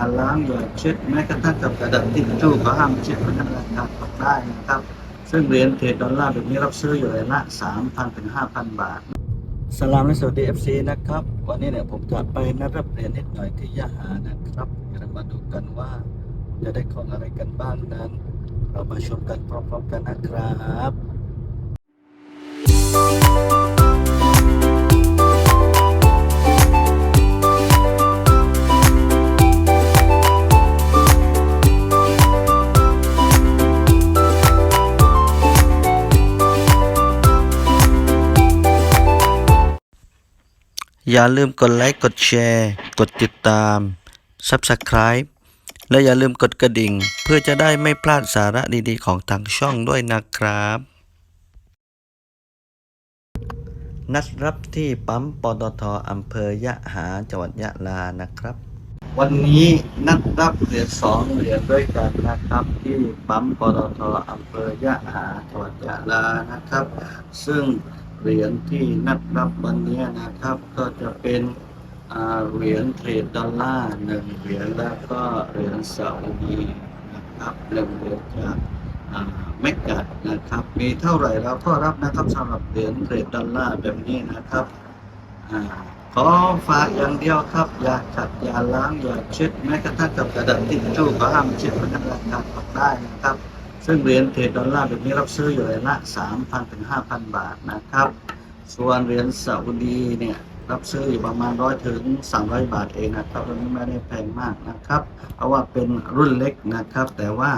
อย่าล้างอย่าเช็ดแม้กระทั่งกับกระดาษทิชชู่ก็ห้ามเช็ดมันราคาตกได้นะครับ ซึ่งเหรียญเทรดดอลลาร์แบบนี้รับซื้ออยู่เลยละ3,000ถึง5,000บาท สลามและสวัสดี FC นะครับ วันนี้เนี่ยผมจะไปนัดรับเหรียญนิดหน่อยที่ยะหานะครับเดี๋ยวเรามาดูกันว่าจะได้ของอะไรกันบ้างนั้น เรามาชมกันพร้อมๆกันนะครับ อย่าลืมกดไลค์ กดแชร์ กดติดตาม Subscribe และอย่าลืมกดกระดิ่ง เพื่อจะได้ไม่พลาดสาระดีๆ ของทางช่องด้วยนะครับ นัดรับที่ปั๊มปตทอำเภอยะหาจังหวัดยะลานะครับ วันนี้นัดรับเหรียญสองเหรียญด้วยกันนะครับ ที่ปั๊มปตทอำเภอยะหาจังหวัดยะลานะครับ ซึ่ง เหรียญที่นัดรับวันนี้นะครับ ก็จะเป็นเหรียญเทรดดอลลาร์หนึ่งเหรียญแล้วก็เหรียญซาอุดีนะครับหนึ่งเหรียญจากเมกะนะครับ มีเท่าไหร่เราก็รับนะครับสำหรับเหรียญเทรดดอลลาร์แบบนี้นะครับอขอฝากอย่างเดียวครับ อย่าขัดอย่าล้างอย่าเช็ดแม้กระทั่งกับกระดาษทิชชู่ก็ห้ามเช็ดมันราคาตกได้นะครับ ซึ่งเหรียญเทรดดอลลาร์แบบนี้รับซื้ออยู่เลยละ3,000ถึง5,000บาทนะครับ ส่วนเหรียญซาอุดีเนี่ยรับซื้ออยู่ประมาณร้อยถึง300บาทเองนะครับตัวนี้ไม่ได้แพงมากนะครับ เพราะว่าเป็นรุ่นเล็กนะครับ แต่ว่า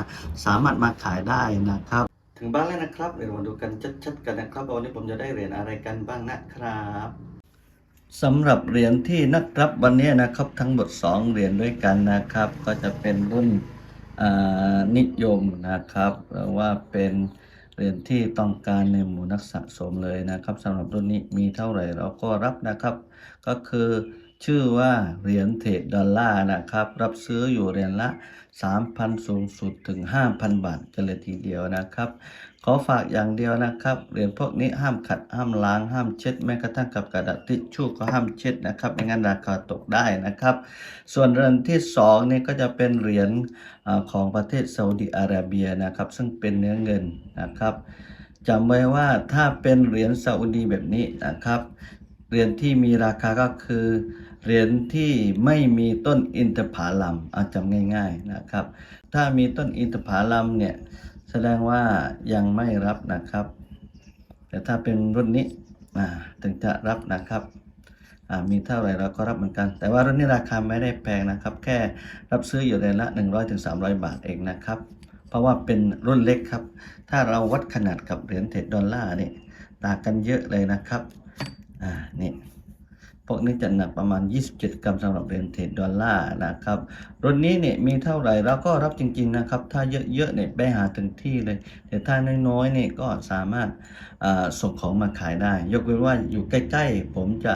สามารถมาขายได้นะครับ ถึงบ้านแล้วนะครับเดี๋ยวมาดูกันชัดๆกันนะครับวันนี้ผมจะได้เหรียญอะไรกันบ้างนะครับสำหรับเหรียญที่นัดรับวันนี้นะครับทั้งหมด 2 เหรียญด้วยกันนะครับ ก็จะเป็นรุ่น นิยมนะครับหรือว่าเป็นเหรียญที่ต้องการในหมู่นักสะสมเลยนะครับสำหรับรุ่นนี้มีเท่าไหร่เราก็รับนะครับ ก็คือ ชื่อว่าเหรียญเทรดดอลลาร์นะครับ รับซื้ออยู่เหรียญละ 3,000 สูงสุดถึง 5,000 บาทกันเลยทีเดียวนะครับ ขอฝากอย่างเดียวนะครับ เหรียญพวกนี้ห้ามขัดห้ามล้างห้ามเช็ดแม้กระทั่งกับกระดาษทิชชู่ก็ห้ามเช็ดนะครับไม่งั้นราคาตกได้นะครับ ส่วนเหรียญที่สองนี่ก็จะเป็นเหรียญของประเทศซาอุดิอาระเบียนะครับ ซึ่งเป็นเนื้อเงินนะครับจำไว้ว่าถ้าเป็นเหรียญซาอุดีแบบนี้นะครับเหรียญที่มีราคาก็คือ เหรียญที่ไม่มีต้นอินทผลัมอาจำง่าย ๆนะครับ ถ้ามีต้นอินทผลัมเนี่ยแสดงว่ายังไม่รับนะครับ แต่ถ้าเป็นรุ่นนี้อ่าถึงจะรับนะครับอ่ามีเท่าไหร่เราก็รับเหมือนกัน แต่ว่ารุ่นนี้ราคาไม่ได้แพงนะครับ แค่รับซื้ออยู่ในละ 100ถึง300 บาทเองนะครับ เพราะว่าเป็นรุ่นเล็กครับ ถ้าเราวัดขนาดกับเหรียญเทรดดอลลาร์นี่ต่างกันเยอะเลยนะครับอ่านี่ พวกนี้จะหนักประมาณ 27 กรัมสำหรับเหรียญเทรดดอลลาร์นะครับรุ่นนี้เนี่ยมีเท่าไหร่เราก็รับจริง ๆนะครับ ถ้าเยอะๆเนี่ยไปหาถึงที่เลย แต่ถ้าน้อยๆเนี่ยก็สามารถส่งของมาขายได้ ยกเว้นว่าอยู่ใกล้ๆ ผมจะ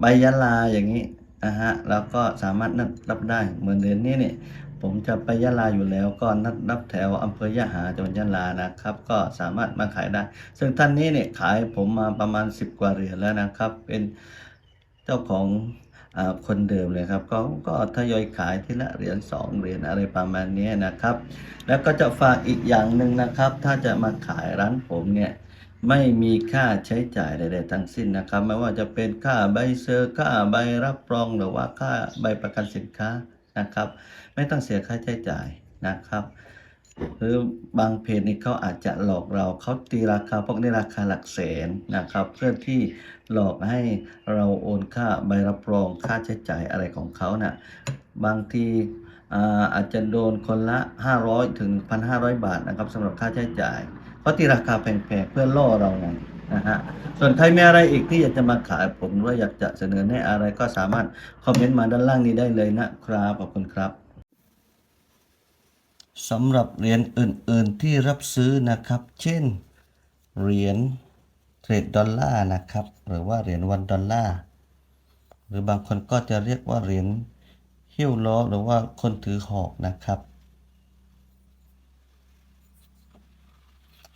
ไปยะลาอย่างนี้ นะฮะแล้วก็สามารถนัดรับได้เหมือนเดือนนี้เนี่ยผมจะไปยะลาอยู่แล้วก็นัดรับแถวอำเภอยะหาจังหวัดยะลานะครับ ก็สามารถมาขายได้ ซึ่งท่านนี้เนี่ยขายผมมาประมาณ 10 กว่าเหรียญแล้วนะครับ เป็นเจ้าของคนเดิมเลยครับก็ก็ทยอยขายทีละเหรียญ2เหรียญอะไรประมาณนี้นะครับ แล้วก็จะฝากอีกอย่างหนึ่งนะครับ ถ้าจะมาขายร้านผมเนี่ย ไม่มีค่าใช้จ่ายใดๆทั้งสิ้นนะครับ ไม่ว่าจะเป็นค่าใบเซอร์ค่าใบรับรองหรือว่าค่าใบประกันสินค้านะครับ ไม่ต้องเสียค่าใช้จ่ายนะครับหรือบางเพจนี่เขาอาจจะหลอกเราเขาตีราคาพวกนี้ราคาหลักแสนนะครับ เพื่อที่หลอกให้เราโอนค่าใบรับรองค่าใช้จ่ายอะไรของเขานะ่ะบางทีอ่อาจจะโดนคนละ 500 ถึง 1,500 บาทนะครับสำหรับค่าใช้จ่าย เขาตีราคาแพงๆเพื่อล่อเราไงนะฮะส่วนใครมีอะไรอีกที่อยากจะมาขายผมหรืออยากจะเสนอแนะอะไรก็สามารถคอมเมนต์มาด้านล่างนี้ได้เลยนะครับขอบคุณครับสำหรับเหรียญอื่น ๆที่รับซื้อนะครับ เช่นเหรียญเทรดดอลลาร์นะครับ หรือว่าเหรียญวันดอลลาร์หรือบางคนก็จะเรียกว่าเหรียญหิ้วล้อหรือว่าคนถือหอกนะครับ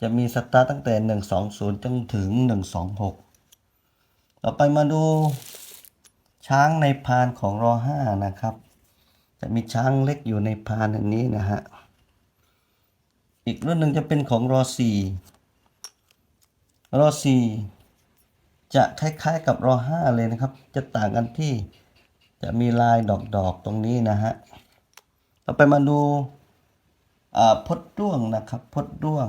จะมีสตาร์ตตั้งแต่ 120 จนถึง 126 ต่อไปมาดูช้างในพานของรอ5นะครับ จะมีช้างเล็กอยู่ในพานอันนี้นะฮะ อีกรุ่นหนึ่งจะเป็นของรอ4รอ4จะคล้ายๆกับรอ5เลยนะครับ จะต่างกันที่จะมีลายดอกๆตรงนี้นะฮะ ต่อไปมาดูพดด้วงนะครับ พดด้วง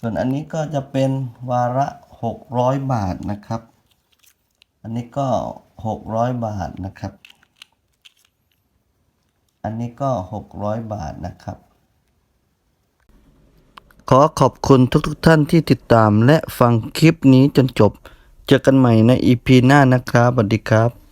ส่วนอันนี้ก็จะเป็นวาระ 600 บาทนะครับ อันนี้ก็ 600 บาทนะครับ อันนี้ก็ 600 บาทนะครับ ขอขอบคุณทุกๆทท่านที่ติดตามและฟังคลิปนี้จนจบ เจอกันใหม่ในอีพีหน้านะครับสวัสดีครับ